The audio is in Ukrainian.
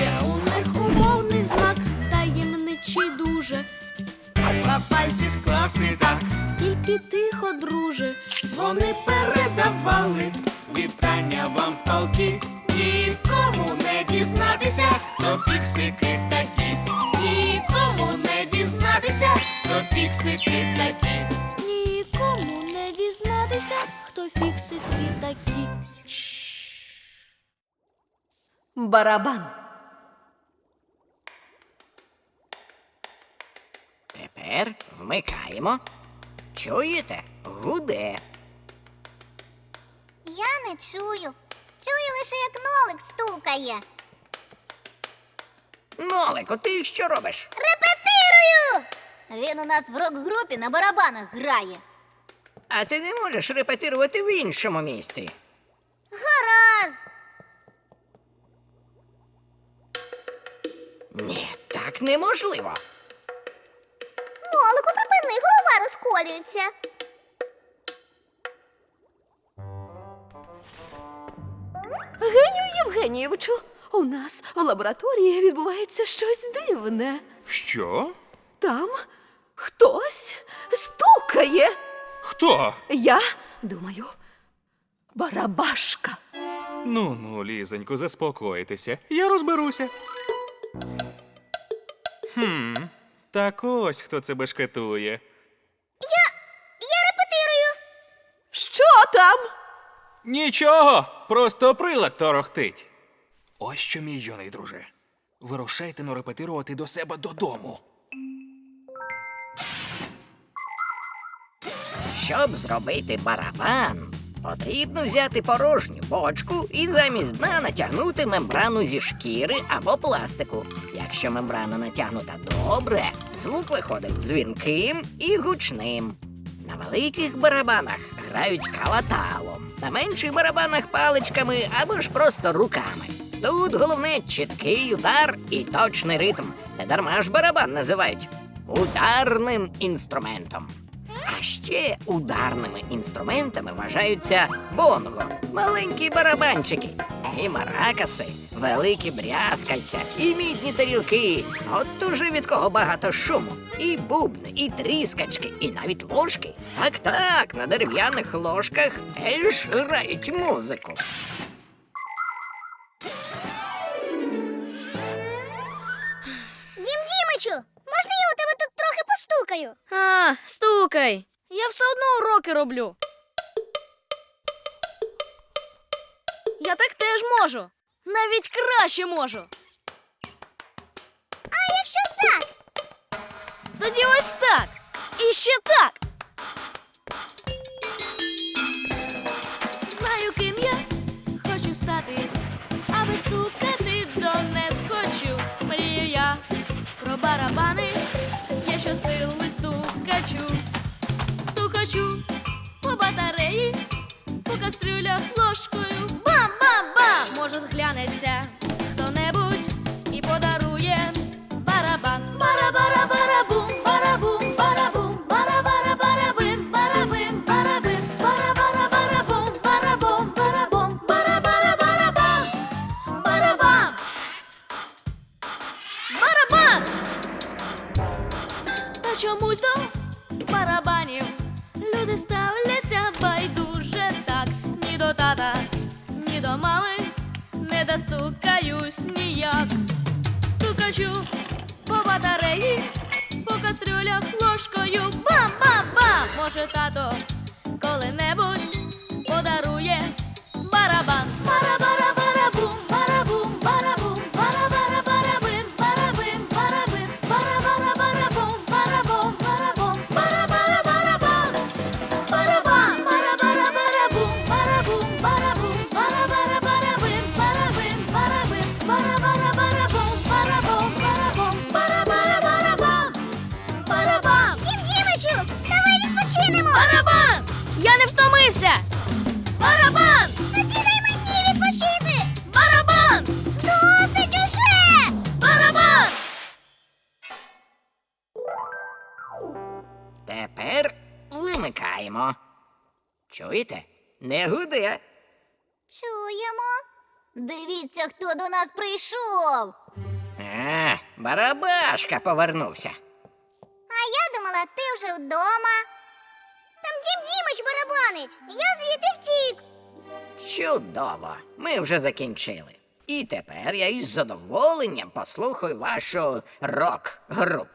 Є у них умовний знак, таємничий дуже. Два пальці скласти так, тільки тихо, друже. Вони передавали вітання вам толки. Нікому не дізнатися, хто фіксики такі. Нікому не дізнатися, хто фіксики такі. Нікому не дізнатися, фіксики такі. Барабан. Тепер вмикаємо. Чуєте? Гуде. Я не чую. Чую лише, як нолик стукає. Нолико, ти що робиш? Репетирую! Він у нас в рок-групі на барабанах грає. А ти не можеш репетирувати в іншому місці. Гаразд! Ні, так неможливо. Нолику, припини, голова розколюється. Генію Євгенійовичу, у нас в лабораторії відбувається щось дивне. Що? Там хтось. Хто? Я думаю, барабашка. Ну ну, лізонько, заспокойтеся. Я розберуся. Хм, так ось хто це бешкетує. Я. я репетирую. Що там? Нічого, просто прилад торохтить. Ось що, мій юний друже. Вирушайте но репетирувати до себе додому. Щоб зробити барабан, потрібно взяти порожню бочку і замість дна натягнути мембрану зі шкіри або пластику. Якщо мембрана натягнута добре, звук виходить дзвінким і гучним. На великих барабанах грають калаталом, на менших барабанах паличками або ж просто руками. Тут головне чіткий удар і точний ритм. Не дарма ж барабан називають ударним інструментом. А ще ударними інструментами вважаються бонго, маленькі барабанчики, і маракаси, великі брязкальця, і мідні тарілки. От уже від кого багато шуму. І бубни, і тріскачки, і навіть ложки. Так, так, на дерев'яних ложках теж грають музику. Постукаю? А, стукай. Я все одно уроки роблю. Я так теж можу. Навіть краще можу. А якщо так? Тоді ось так. І ще так. Знаю, ким я хочу стати, аби стукати донес хочу. Мрію я про барабани, щосили стукачу. Стукачу по батареї, по кастрюлях ложкою. Бам-бам-бам! Може зглянеться Чомусь до барабанів люди ставляться байдуже так. Ні до тата, ні до мами не достукаюсь ніяк. Стукачу по батареї, по кастрюлях ложкою. Бам-бам-бам! Може, тато коли-небудь подарує барабан. Тепер. Чуєте? Не гуде. Чуємо. Дивіться, хто до нас прийшов. А, барабашка повернувся. А я думала, ти вже вдома. Там Дім Дімич барабанить. Я звідти втік. Чудово, ми вже закінчили. І тепер я із задоволенням послухаю вашу рок-групу.